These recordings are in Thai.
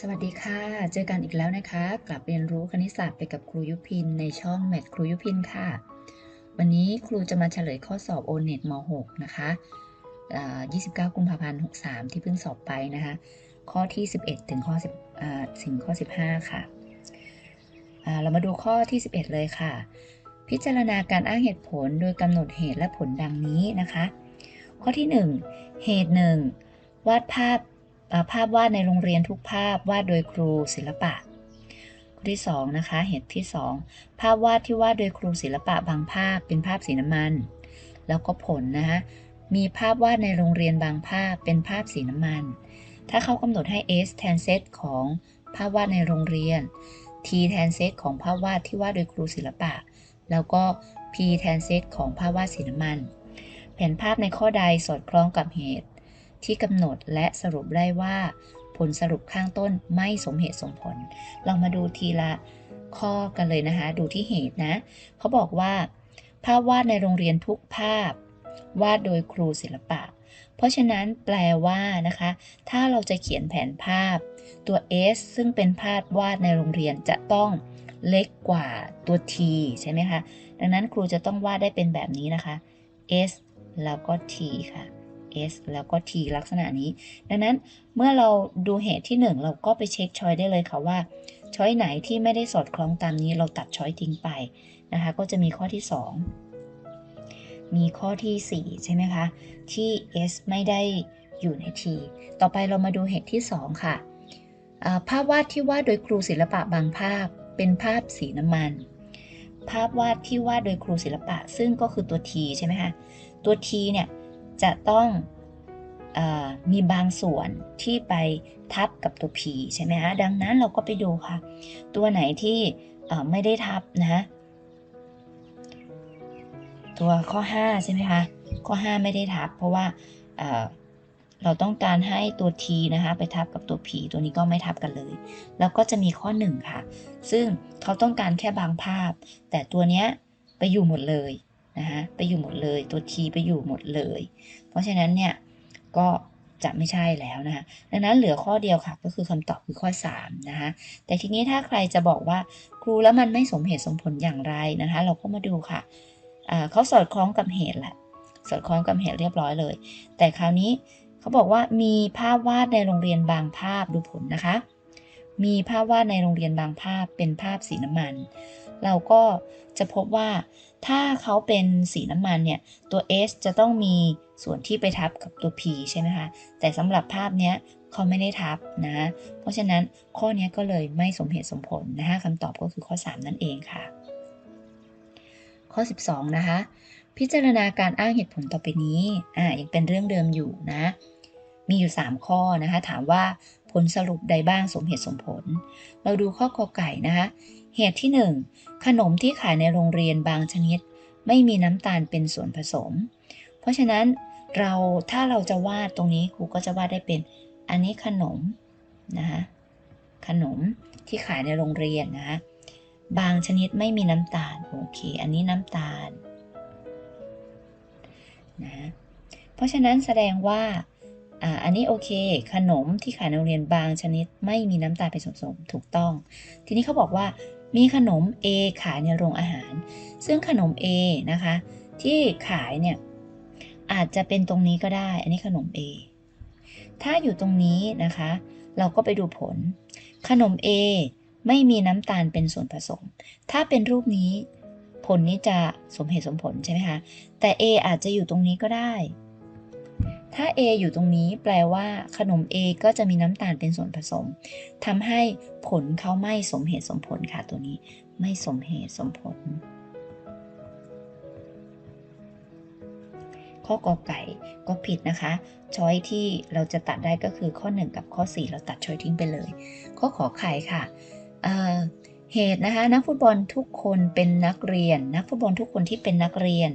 สวัสดีค่ะ เจอกันอีกแล้วนะคะ กลับเรียนรู้คณิตศาสตร์ไปกับครูยุพินในช่องแมทครูยุพินค่ะ วันนี้ครูจะมาเฉลยข้อสอบ o n e t ม .6 นะคะอ่า29 กุมภาพันธ์ 63 ที่เพิ่งสอบไปนะคะ ข้อที่ 11 ถึงข้อ10ถึงข้อ 15 ค่ะอ่าเรามาดูข้อที่ 11 เลยค่ะ พิจารณาการอ้างเหตุผลโดยกำหนดเหตุและผลดังนี้นะคะ ข้อที่ 1 เหตุ 1 วาดภาพ ภาพวาดในโรงเรียนทุกภาพวาดโดยครูศิลปะข้อที่2นะคะเหตุที่ 2 ภาพวาดที่วาดโดยครูศิลปะบางภาพเป็นภาพสีน้ำมัน แล้วก็ผลนะคะมีภาพวาดในโรงเรียนบางภาพเป็นภาพสีน้ำมัน ถ้าเขากำหนดให้ S แทนเซตของภาพวาดในโรงเรียน T แทนเซตของภาพวาดที่วาดโดยครูศิลปะ แล้วก็ P แทนเซตของภาพวาดสีน้ำมัน แผนภาพในข้อใดสอดคล้องกับเหตุ ที่กำหนดและสรุปได้ว่า ผลสรุปข้างต้นไม่สมเหตุสมผล เรามาดูทีละข้อกันเลยนะคะ ดูที่เหตุนะเขาบอกว่า ภาพวาดในโรงเรียนทุกภาพ วาดโดยครูศิลปะ เพราะฉะนั้นแปลว่านะคะ ถ้าเราจะเขียนแผนภาพ ตัว S ซึ่งเป็นภาพวาดในโรงเรียนจะต้องเล็กกว่าตัว T ใช่ไหมคะ ดังนั้นครูจะต้องวาดได้เป็นแบบนี้นะคะ S แล้วก็ T ค่ะ S แล้วก็ T ลักษณะนี้ ดังนั้นเมื่อเราดูเหตุที่ 1 เราก็ไปเช็คช้อยได้เลยค่ะว่าช้อยไหนที่ไม่ได้สอดคล้องตามนี้เราตัดช้อยทิ้งไปนะคะ ก็จะมีข้อที่ 2 มีข้อที่ 4 ใช่ไหมคะ ที่ S ไม่ได้อยู่ใน T ต่อไปเรามาดูเหตุที่ 2 ค่ะภาพวาดที่วาดโดยครูศิลปะบางภาพเป็นภาพสีน้ำมัน ภาพวาดที่วาดโดยครูศิลปะ ซึ่งก็คือตัว T ใช่ไหมคะ ตัว T เนี่ย จะต้องอมีบางส่วนที่ไปทับกับตัว P ใช่ไหมคะดังนั้นเราก็ไปดูค่ะ ตัวไหนที่ไม่ได้ทับนะตัวข้อ 5 ใช่ไหมคะ ข้อ 5 ไม่ได้ทับ เพราะว่าเเราต้องการให้ตัว t นะคะ ไปทับกับตัว p ตัวนี้ก็ไม่ทับกันเลย แล้วก็จะมีข้อ 1 ค่ะ ซึ่งเขาต้องการแค่บางภาพ แต่ตัวเนี้ยไปอยู่หมดเลย นะคะไปอยู่หมดเลย ตัว t ไปอยู่หมดเลย เพราะฉะนั้นเนี่ยก็จะไม่ใช่แล้วนะคะดังนั้นเหลือข้อเดียวค่ะ ก็คือคำตอบคือข้อ3นะคะแต่ทีนี้ถ้าใครจะบอกว่าครูแล้วมันไม่สมเหตุสมผลอย่างไรนะคะ เราก็มาดูค่ะเขาสอดคล้องกับเหตุแหละสอดคล้องกับเหตุเรียบร้อยเลย แต่คราวนี้เขาบอกว่ามีภาพวาดในโรงเรียนบางภาพดูผลนะคะ มีภาพวาดในโรงเรียนบางภาพเป็นภาพสีน้ำมัน เราก็จะพบว่าถ้าเขาเป็นสีน้ำมันเนี่ย ตัว S จะต้องมีส่วนที่ไปทับกับตัว P ใช่ไหมคะ แต่สำหรับภาพเนี้ยเขาไม่ได้ทับนะ เพราะฉะนั้นข้อนี้ก็เลยไม่สมเหตุสมผลนะคะคำตอบก็คือข้อ 3 นั่นเองค่ะ ข้อ 12 นะคะ พิจารณาการอ้างเหตุผลต่อไปนี้อ่ายังเป็นเรื่องเดิมอยู่นะ มีอยู่ 3 ข้อนะคะ ถามว่าผลสรุปใดบ้างสมเหตุสมผล เราดูข้อกอไก่นะคะ เหตุที่ 1 ขนมที่ขายในโรงเรียนบางชนิด ไม่มีน้ำตาลเป็นส่วนผสม เพราะฉะนั้นเราถ้าเราจะวาดตรงนี้ครูก็จะวาดได้เป็น อันนี้ขนมนะคะขนมที่ขายในโรงเรียนนะคะบางชนิดไม่มีน้ำตาลโอเค อันนี้น้ำตาลนะเพราะฉะนั้นแสดงว่าอ่าอันนี้โอเค ขนมที่ขายในโรงเรียนบางชนิดไม่มีน้ำตาลเป็นส่วนผสมถูกต้อง ทีนี้เขาบอกว่า มีขนม A ขายในโรงอาหาร ซึ่งขนม A นะคะ ที่ขายเนี่ยอาจจะเป็นตรงนี้ก็ได้ อันนี้ขนม A ถ้าอยู่ตรงนี้นะคะ เราก็ไปดูผล ขนม A ไม่มีน้ำตาลเป็นส่วนผสม ถ้าเป็นรูปนี้ ผลนี้จะสมเหตุสมผลใช่ไหมคะ แต่ A อาจจะอยู่ตรงนี้ก็ได้ ถ้า A อยู่ตรงนี้แปลว่าขนม A ก็จะมีน้ำตาลเป็นส่วนผสมทำให้ผลเขาไม่สมเหตุสมผลค่ะตัวนี้ ไม่สมเหตุสมผล ข้อกอไก่ก็ผิดนะคะ ช้อยที่เราจะตัดได้ก็คือข้อ 1 กับข้อ 4 เราตัดช้อยทิ้งไปเลย ข้อขอไข่ค่ะเเหตุนะคะนักฟุตบอลทุกคนเป็นนักเรียน นักฟุตบอลทุกคนที่เป็นนักเรียน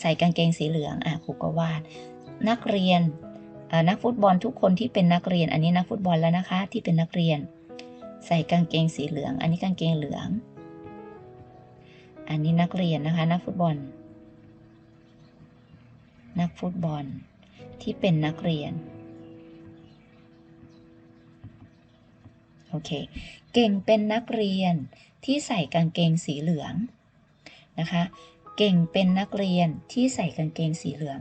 ใส่กางเกงสีเหลืองอะครูก็วาด นักเรียนนักฟุตบอลทุกคนที่เป็นนักเรียน อันนี้นักฟุตบอลแล้วนะคะที่เป็นนักเรียน ใส่กางเกงสีเหลือง อันนี้กางเกงเหลือง อันนี้นักเรียนนะคะ นักฟุตบอล นักฟุตบอลที่เป็นนักเรียนโอเค เก่งเป็นนักเรียนที่ใส่กางเกงสีเหลืองนะคะ เก่งเป็นนักเรียนที่ใส่กางเกงสีเหลือง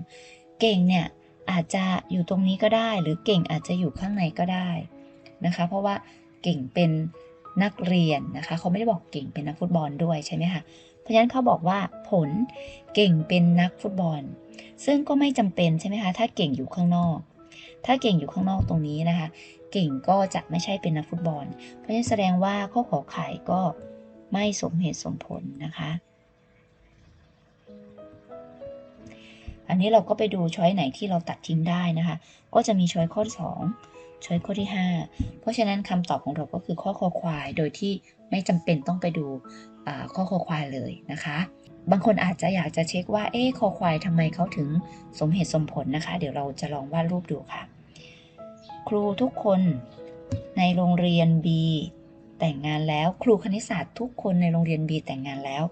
เก่งเนี่ยอาจจะอยู่ตรงนี้ก็ได้ หรือเก่งอาจจะอยู่ข้างในก็ได้นะคะ เพราะว่าเก่งเป็นนักเรียนนะคะ เขาไม่ได้บอกเก่งเป็นนักฟุตบอลด้วยใช่ไหมคะเพราะฉะนั้นเขาบอกว่าผลเก่งเป็นนักฟุตบอล ซึ่งก็ไม่จำเป็นใช่ไหมคะถ้าเก่งอยู่ข้างนอก ถ้าเก่งอยู่ข้างนอกตรงนี้นะคะ เก่งก็จะไม่ใช่เป็นนักฟุตบอล เพราะฉะนั้นแสดงว่าข้อขอไข่ก็ไม่สมเหตุสมผลนะคะ อันนี้เราก็ไปดูช้อยไหนที่เราตัดทิ้งได้นะคะ ก็จะมีช้อยข้อ 2 ช้อยข้อที่ 5 เพราะฉะนั้นคำตอบของเราก็คือข้อคอควาย โดยที่ไม่จำเป็นต้องไปดูข้อคอควายเลยนะคะ บางคนอาจจะอยากจะเช็คว่า เอ๊ะคอควายทำไมเขาถึงสมเหตุสมผลนะคะ เดี๋ยวเราจะลองวาดรูปดูค่ะ ครูทุกคนในโรงเรียน B แต่งงานแล้ว ครูคณิตศาสตร์ทุกคนในโรงเรียน B แต่งงานแล้ว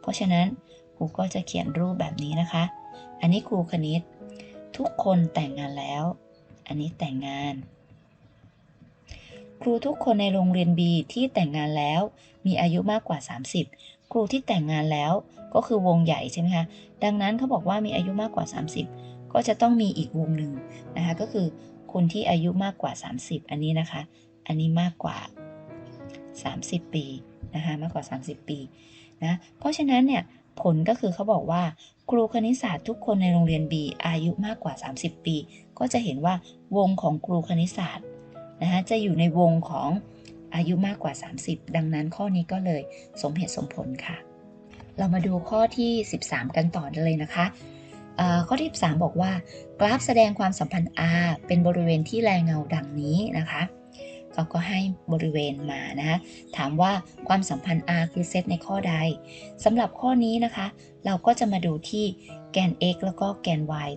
เพราะฉะนั้นครูก็จะเขียนรูปแบบนี้นะคะ อันนี้ครูคณิต ทุกคนแต่งงานแล้ว อันนี้แต่งงาน ครูทุกคนในโรงเรียน B ที่แต่งงานแล้ว มีอายุมากกว่า 30 ครูที่แต่งงานแล้วก็คือวงใหญ่ใช่ไหมคะ ดังนั้นเขาบอกว่ามีอายุมากกว่า 30 ก็จะต้องมีอีกวงหนึ่งนะคะ ก็คือคนที่อายุมากกว่า 30 อันนี้นะคะ อันนี้มากกว่า 30 ปีนะคะ มากกว่า 30 ปีนะ เพราะฉะนั้นเนี่ย ผลก็คือเขาบอกว่า ครูคณิตศาสตร์ทุกคนในโรงเรียน B อายุมากกว่า 30 ปี ก็จะเห็นว่าวงของครูคณิตศาสตร์นะคะจะอยู่ในวงของอายุมากกว่า 30 ดังนั้นข้อนี้ก็เลยสมเหตุสมผลค่ะ เรามาดูข้อที่ 13 กันต่อเลยนะคะข้อที่ 13 บอกว่า กราฟแสดงความสัมพันธ์ R เป็นบริเวณที่แรงเงาดังนี้นะคะ เขาก็ให้บริเวณมานะคะถามว่าความสัมพันธ์ R คือเซตในข้อใดสำหรับข้อนี้นะคะ เราก็จะมาดูที่แกน x แล้วก็แกน y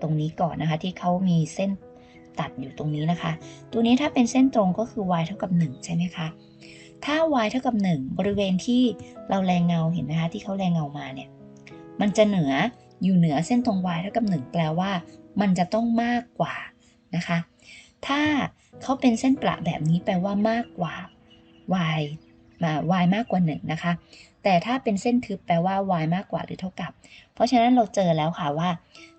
ตรงนี้ก่อนนะคะ ที่เขามีเส้นตัดอยู่ตรงนี้นะคะ ตัวนี้ถ้าเป็นเส้นตรงก็คือ y เท่ากับ 1 ใช่ไหมคะ ถ้า y เท่ากับ 1 บริเวณที่เราแรงเงาเห็นไหมคะที่เขาแรงเงามาเนี่ย มันจะเหนืออยู่เหนือเส้นตรง y เท่ากับ 1 แปลว่า มันจะต้องมากกว่านะคะ ถ้าเขาเป็นเส้นประแบบนี้แปลว่ามากกว่า y มา y มากกว่า1นะคะ แต่ถ้าเป็นเส้นทึบแปลว่า y มากกว่าหรือเท่ากับ เพราะฉะนั้นเราเจอแล้วค่ะว่า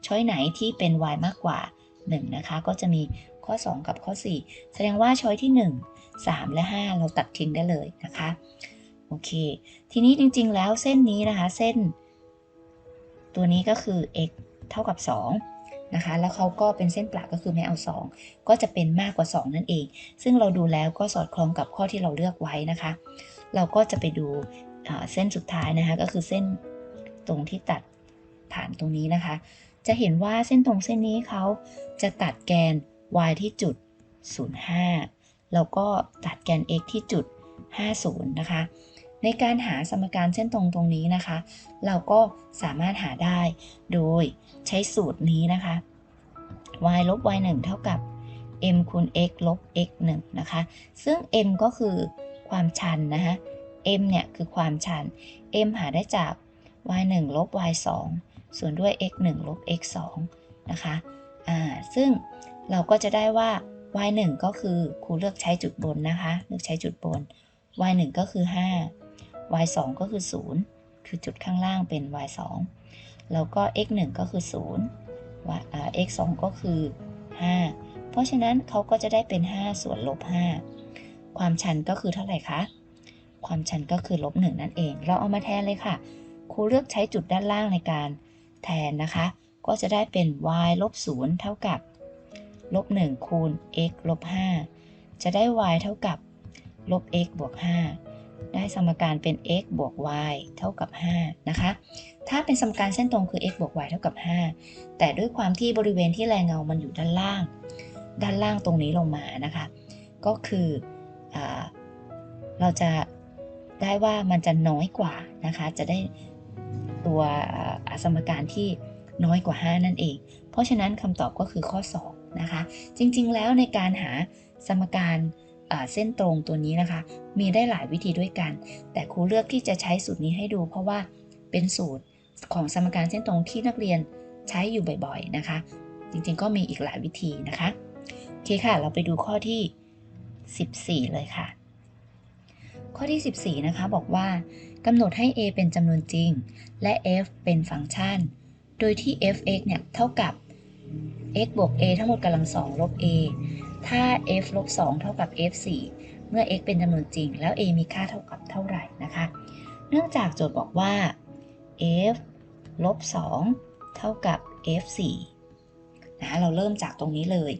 ช้อยไหนที่เป็น y มากกว่า1นะคะ ก็จะมีข้อ 2 กับข้อ 4 แสดงว่าช้อยที่ 1 3 และ 5 เราตัดทิ้งได้เลยนะคะ โอเค ทีนี้จริงๆ แล้วเส้นนี้นะคะ เส้น ตัวนี้ก็คือ x เท่ากับ 2 นะคะ แล้วเขาก็เป็นเส้นประก็คือไม่เอา 2 ก็จะเป็นมากกว่า 2 นั่นเอง ซึ่งเราดูแล้วก็สอดคล้องกับข้อที่เราเลือกไว้นะคะ เราก็จะไปดูเส้นสุดท้ายนะคะ ก็คือเส้นตรงที่ตัดผ่านตรงนี้นะคะ จะเห็นว่าเส้นตรงเส้นนี้เขาจะตัดแกน y ที่จุด 05 แล้วก็ตัดแกน x ที่จุด 50 นะคะ ในการหาสมการเส้นตรงตรงนี้นะคะ เราก็สามารถหาได้โดยใช้สูตรนี้นะคะ y ลบ y 1เท่ากับ m คูณ x ลบ x 1นะคะ ซึ่ง m ก็คือความชันนะคะ m เนี่ยคือความชัน m หาได้จาก y 1ลบ y 2ส่วนด้วย x 1ลบ x 2นะคะอ่าซึ่งเราก็จะได้ว่า y 1ก็คือครูเลือกใช้จุดบนนะคะ เลือกใช้จุดบน y 1ก็คือ 5 y 2ก็คือ 0 คือจุดข้างล่างเป็น y 2แล้วก็ x 1ก็คือ0 y x 2ก็คือ 5 เพราะฉะนั้นเขาก็จะได้เป็น 5 ส่วนลบ 5 ความชันก็คือเท่าไหร่คะ ความชันก็คือลบ 1 นั่นเอง เราเอามาแทนเลยค่ะ ครูเลือกใช้จุดด้านล่างในการแทนนะคะ ก็จะได้เป็น y ลบ 0 เท่ากับลบ 1 คูณ x ลบ 5 จะได้ y เท่ากับลบ x บวก 5 ได้สมการเป็น x บวก y เท่ากับ 5 นะคะ ถ้าเป็นสมการเส้นตรงคือ x บวก y เท่ากับ 5 แต่ด้วยความที่บริเวณที่แรงเงามันอยู่ด้านล่าง ด้านล่างตรงนี้ลงมานะคะ ก็คืออเราจะได้ว่ามันจะน้อยกว่านะคะ จะได้ตัวสมการที่น้อยกว่า 5 นั่นเอง เพราะฉะนั้นคำตอบก็คือข้อ 2 นะคะ จริงๆ แล้วในการหาสมการ เส้นตรงตัวนี้นะคะ มีได้หลายวิธีด้วยกัน แต่ครูเลือกที่จะใช้สูตรนี้ให้ดู เพราะว่าเป็นสูตรของสมการเส้นตรงที่นักเรียนใช้อยู่บ่อยๆนะคะ จริงๆก็มีอีกหลายวิธีนะคะโอเคค่ะ เราไปดูข้อที่ 14 เลยค่ะ ข้อที่ 14 นะคะบอกว่ากำหนดให้ a เป็นจำนวนจริง และ f เป็นฟังก์ชัน โดยที่ f(x) เนี่ยเท่ากับ x บวก a ทั้งหมดกำลังสองลบ a ถ้า f ลบ2เท่ากับ f 4เมื่อ x เป็นจำนวนจริง แล้ว a มีค่าเท่ากับเท่าไหร่นะคะ เนื่องจากโจทย์บอกว่า f ลบ2เท่ากับ f 4นะเราเริ่มจากตรงนี้เลย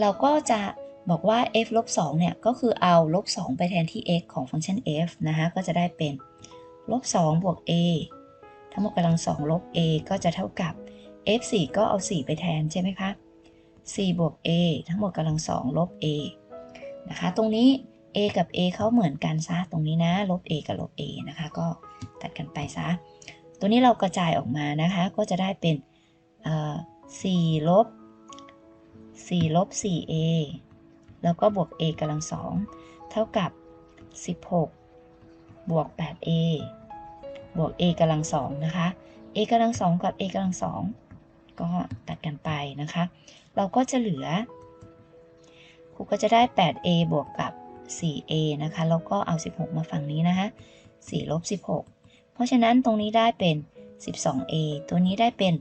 เราก็จะบอกว่า f ลบ2เนี่ย ก็คือเอาลบ2ไปแทนที่ x ของฟังก์ชัน f นะคะ ก็จะได้เป็นลบ2บวก a ทั้งหมดกำลัง2ลบ a ก็จะเท่ากับ f 4ก็เอา 4 ไปแทนใช่ไหมคะ 4 บวก a ทั้งหมดกำลัง2ลบ a นะคะ ตรงนี้ a กับ a เขาเหมือนกันซะ ตรงนี้นะ ลบ a กับลบ a นะคะ ก็ตัดกันไปซะ ตัวนี้เรากระจายออกมานะคะ ก็จะได้เป็น4ลบ4ลบ 4a แล้วก็บวก a กำลัง2เท่ากับ 16 บวก 8a บวก a กำลัง2นะคะ a กำลัง2กับ a กำลัง2ก็ตัดกันไปนะคะ เราก็จะเหลือ ครูก็จะได้ 8a บวกกับ 4a นะคะ แล้วก็เอา 16 มาฝั่งนี้นะคะ4ลบ16 เพราะฉะนั้นตรงนี้ได้เป็น 12a ตัวนี้ได้เป็น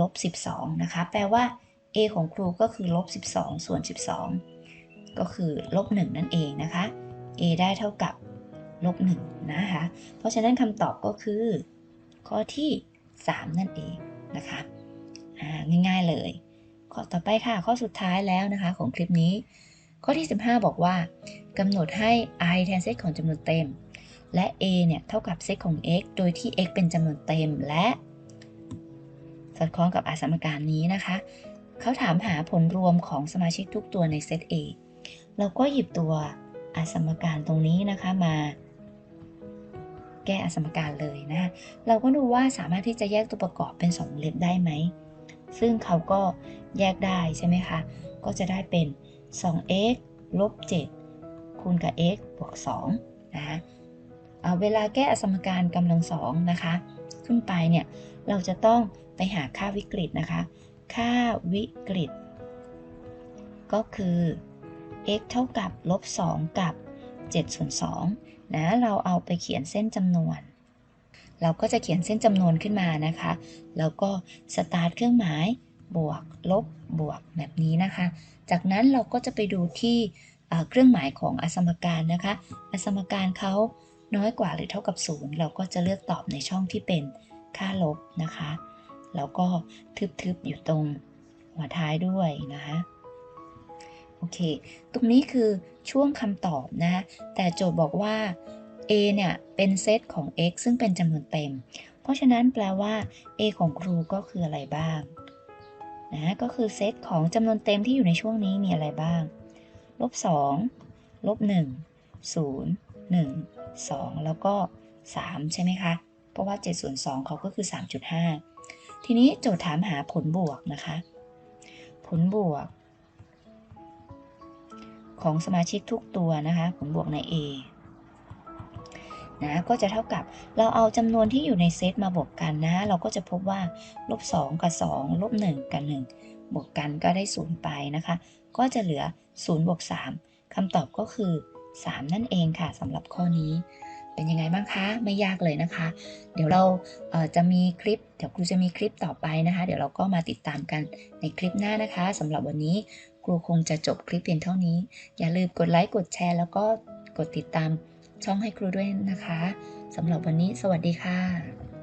ลบ12 นะคะ แปลว่า a ของครูก็คือลบ12 ส่วน 12 ก็คือลบ1นั่นเองนะคะ a ได้เท่ากับลบ1นะคะ เพราะฉะนั้นคำตอบก็คือ ข้อที่ 3 นั่นเองนะคะ ง่ายๆเลย ข้อต่อไปค่ะ ข้อสุดท้ายแล้วนะคะของคลิปนี้ ข้อที่ 15 บอกว่ากำหนดให้ i แทนเซตของจำนวนเต็ม และ a เนี่ยเท่ากับเซตของ x โดยที่ x เป็นจำนวนเต็มและสอดคล้องกับอาสมการนี้นะคะ เขาถามหาผลรวมของสมาชิกทุกตัวในเซต A เราก็หยิบตัวอาสมการตรงนี้นะคะมา แก้อาสมการเลยนะเราก็ดูว่าสามารถที่จะแยกตัวประกอบเป็น2วงเล็บได้ไหม ซึ่งเขาก็แยกได้ใช่ไหมคะ ก็จะได้เป็น 2x ลบ 7 คูณกับ x บวก2นะคะเวลาแก้อสมการกำลังสองนะคะ ขึ้นไปเนี่ย เราจะต้องไปหาค่าวิกฤตนะคะ ค่าวิกฤต ก็คือ x เท่ากับลบ 2 กับ 7 ส่วน2นะ เราเอาไปเขียนเส้นจำนวน เราก็จะเขียนเส้นจำนวนขึ้นมานะคะ แล้วก็สตาร์ทเครื่องหมาย บวก ลบ บวก แบบนี้นะคะ จากนั้นเราก็จะไปดูที่เครื่องหมายของอสมการนะคะ อสมการเขาน้อยกว่าหรือเท่ากับ 0 เราก็จะเลือกตอบในช่องที่เป็นค่าลบนะคะ แล้วก็ทึบๆอยู่ตรงหัวท้ายด้วยนะคะโอเค ตรงนี้คือช่วงคำตอบนะ แต่โจทย์บอกว่า a เนี่ยเป็นเซตของ x ซึ่งเป็นจำนวนเต็ม เพราะฉะนั้นแปลว่า a ของครูก็คืออะไรบ้างนะก็คือเซตของจำนวนเต็มที่อยู่ในช่วงนี้มีอะไรบ้าง ลบ2ลบ1 0 1 2 แล้วก็ 3 ใช่ไหมคะ เพราะว่า7ส่วน2เขาก็คือ 3.5 ทีนี้โจทย์ถามหาผลบวกนะคะ ผลบวก ของสมาชิกทุกตัวนะคะ ผลบวกใน A นะก็จะเท่ากับเราเอาจำนวนที่อยู่ในเซตมาบวกกันนะ เราก็จะพบว่าลบ2กับ2ลบ1กับ1บวกกันก็ได้0ไปนะคะ ก็จะเหลือ0บวก3คำตอบก็คือ 3 นั่นเองค่ะสำหรับข้อนี้ เป็นยังไงบ้างคะไม่ยากเลยนะคะ เดี๋ยวเราเจะมีคลิป เดี๋ยวครูจะมีคลิปต่อไปนะคะ เดี๋ยวเราก็มาติดตามกันในคลิปหน้านะคะสำหรับวันนี้ครูคงจะจบคลิปเพียงเท่านี้ อย่าลืมกดไลค์กดแชร์ แล้วก็กดติดตาม ช่องให้ครูด้วยนะคะสำหรับวันนี้สวัสดีค่ะ